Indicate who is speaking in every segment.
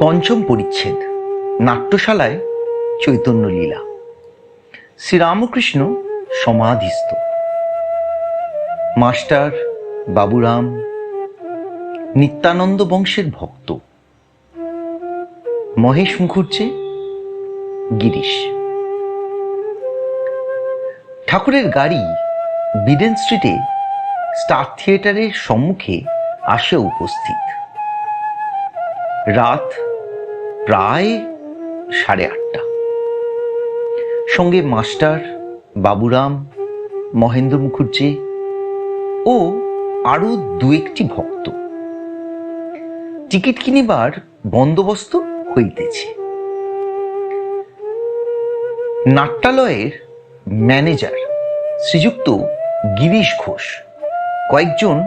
Speaker 1: পঞ্চম পরিচ্ছেদ, নাট্যশালায় চৈতন্য লীলা। শ্রীরামকৃষ্ণ সমাধিস্থ। মাস্টার বাবুরাম নিত্যানন্দ বংশের ভক্ত। মহেশ মুখুজ্জে গিরিশ। ঠাকুরের গাড়ি বিডেন স্ট্রিটে স্টার থিয়েটারের সম্মুখে আসে উপস্থিত। রাত প্রায় সাড়ে আটটা। সঙ্গে মাস্টার, বাবুরাম, মহেন্দ্র মুখুজ্জে ও আরও দু একটি ভক্ত। টিকিট কিনিবার বন্দোবস্ত হইতেছে। নাট্যালয়ের ম্যানেজার শ্রীযুক্ত গিরিশ ঘোষ কয়েকজন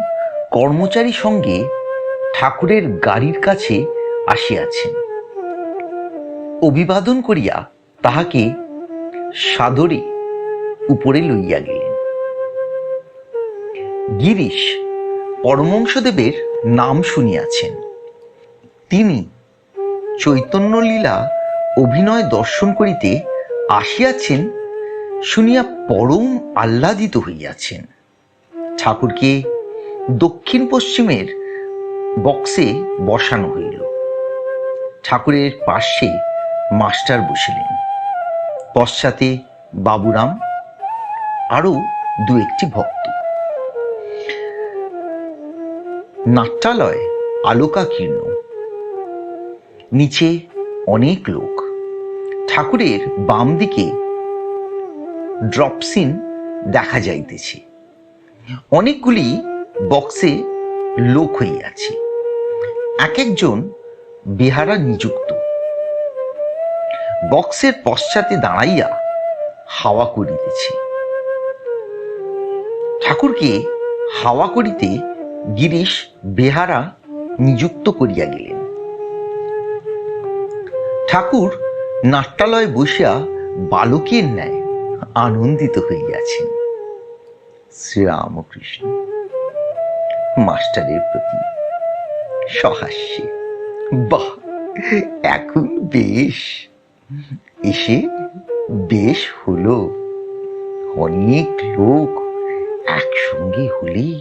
Speaker 1: কর্মচারী সঙ্গে ঠাকুরের গাড়ির কাছে আসিয়াছেন অভিবাদন করিয়া তাহাকে সাদরে উপরে লইয়া গেলেন। গিরিশ পরমংশদেবের নাম শুনিয়াছেন। তিনি চৈতন্যলীলা অভিনয় দর্শন করিতে আসিয়াছেন, শুনিয়া পরম আহ্লাদিত হইয়াছেন। ঠাকুরকে দক্ষিণ পশ্চিমের বক্সে বসানো হইল। ঠাকুরের পাশে মাস্টার বসিলেন। পশ্চাতে বাবুরাম আরও দু একটি ভক্ত। নাট্যালয় আলোকাকীর্ণ। নিচে অনেক লোক। ঠাকুরের বাম দিকে ড্রপসিন দেখা যাইতেছে। অনেকগুলি বক্সে লোক হইয়াছে। এক একজন বিহারা নিযুক্ত। বক্সের পশ্চাতে দাঁড়াইয়া হাওয়া করিতেছে। ঠাকুরকে হাওয়া করিতে গিরিশ বেহারা নিযুক্ত করিয়া গেলেন। ঠাকুর নাট্যালয়ে বসিয়া বালকের ন্যায় আনন্দিত হইয়াছেন। শ্রীরামকৃষ্ণ, মাস্টারের প্রতি সহাস্যে। বাহ, এখন বেশ। এসে বেশ হলো। অনেক লোক একসঙ্গে হলে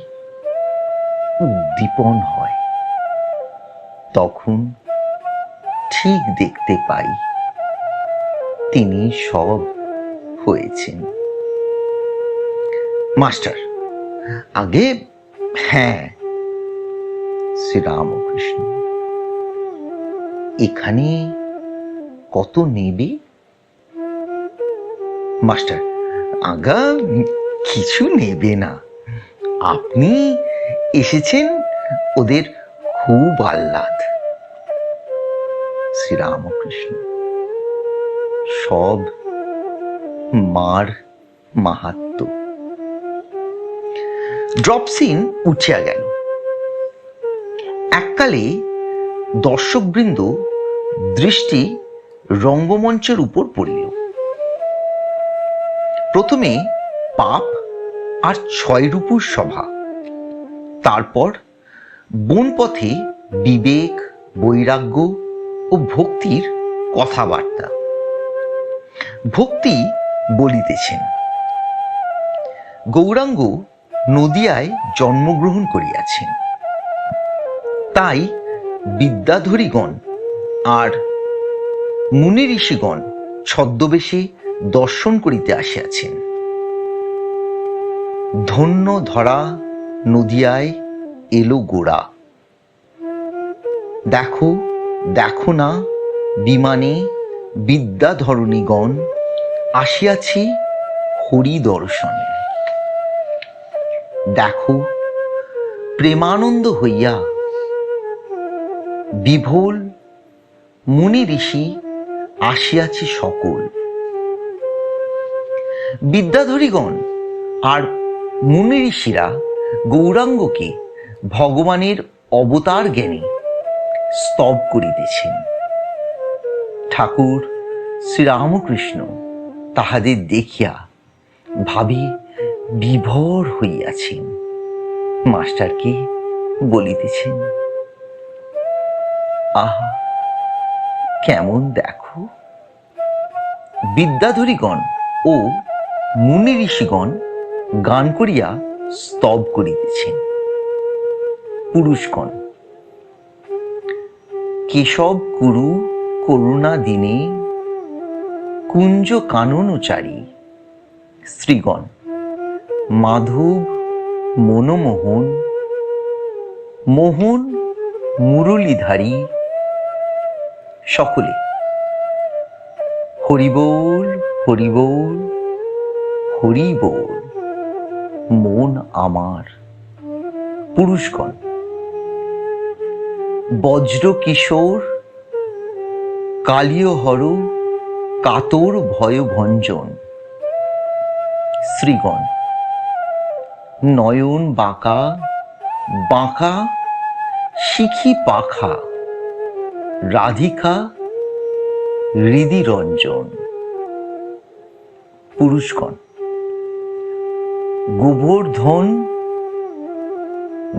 Speaker 1: উদ্দীপন হয়। তখন ঠিক দেখতে পাই তিনি সব হয়েছেন। মাস্টার, আগে হ্যাঁ শ্রীরামকৃষ্ণ। এখানে কত নেবে? মাস্টার, আগা কিছু নেবে না। আপনি এসেছেন ওদের খুব আহ্লাদ। শ্রীরামকৃষ্ণ, সব মার মাহাত্ম। ড্রপসিন উঠিয়া গেল। এককালে দর্শকবৃন্দ দৃষ্টি রঙ্গমঞ্চের উপর পড়িল। প্রথমে পাপ আর ছয় রূপুর সভা। তারপর বনপথে বিবেক, বৈরাগ্য ও ভক্তির কথাবার্তা। ভক্তি বলিতেছেন। গৌরাঙ্গ নদিয়ায় জন্মগ্রহণ করিয়াছেন। তাই বিদ্যাধরীগণ আর মুনি ঋষিগণ ছদ্মবেশে দর্শন করিতে আসিয়াছেন। ধন্য ধরা নদিয়ায় এলো গোড়া। দেখো দেখো না, বিমানে বিদ্যাধরণীগণ আসিয়াছি হরি দর্শনে দেখো, প্রেমানন্দ হইয়া বিভোল মুনি ঋষি আসিয়াছে সকল। বিদ্যাধরীগণ আর মুনি ঋষিরা গৌরাঙ্গকে ভগবানের অবতার জ্ঞানে স্তব করিতেছেন। ঠাকুর শ্রীরামকৃষ্ণ তাহাদের দেখিয়া ভাবি বিভোর হইয়াছেন। মাস্টারকে বলিতেছেন আহা, কেমন দেখো? বিদ্যাধরীগণ ও মুনি ঋষিগণ গান করিয়া স্তব করিতেছেন। পুরুষগণ, কেশব কুরু করুণা দিনে কুঞ্জ কাননচারী স্ত্রীগণ, মাধব মনমোহন, মোহন মুরলীধারী সকলে। হরিবোল হরিবোল হরিবোল, মন আমার। পুরুষগণ বজ্র কিশোর কালীয় হর কাতর ভয় ভঞ্জন শ্রীগণ নয়ন বাঁকা বাঁকা, শিখি পাখা। রাধিকা হৃদি রঞ্জন পুরুষগণ, গোবর্ধন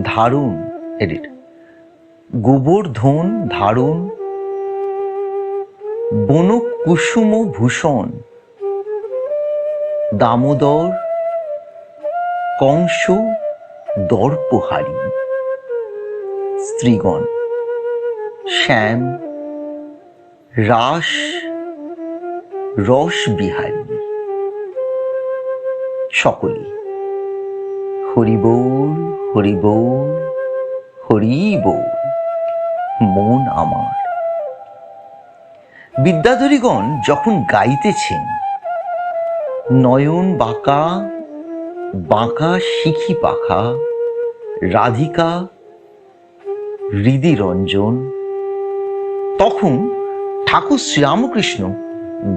Speaker 1: ধারণ এডিট, গোবর্ধন ধারণ বন কুসুম ভূষণ দামোদর কংস দর্পহারী। স্ত্রীগণ শ্যাম, রাস, রস বিহারী সকলে হরিবোল হরিবোল হরিবোল, মন আমার। বিদ্যাধরীগণ যখন গাইতেছেন, নয়ন বাঁকা বাঁকা শিখি পাখা, রাধিকা হৃদি রঞ্জন তখন ঠাকুর শ্রীরামকৃষ্ণ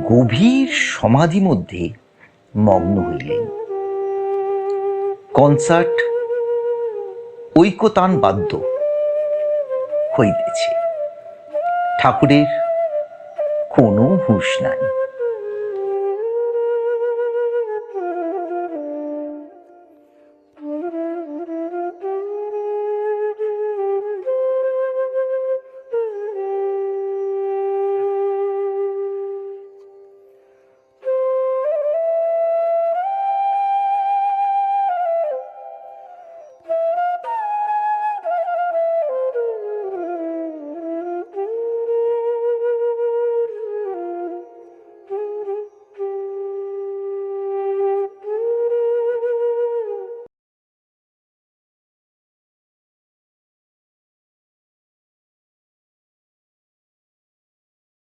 Speaker 1: গভীর সমাধি মধ্যে মগ্ন হইলেন। কনসার্ট ঐকতান বাদ্য হইতেছে। ঠাকুরের কোনো হুঁশ নাই।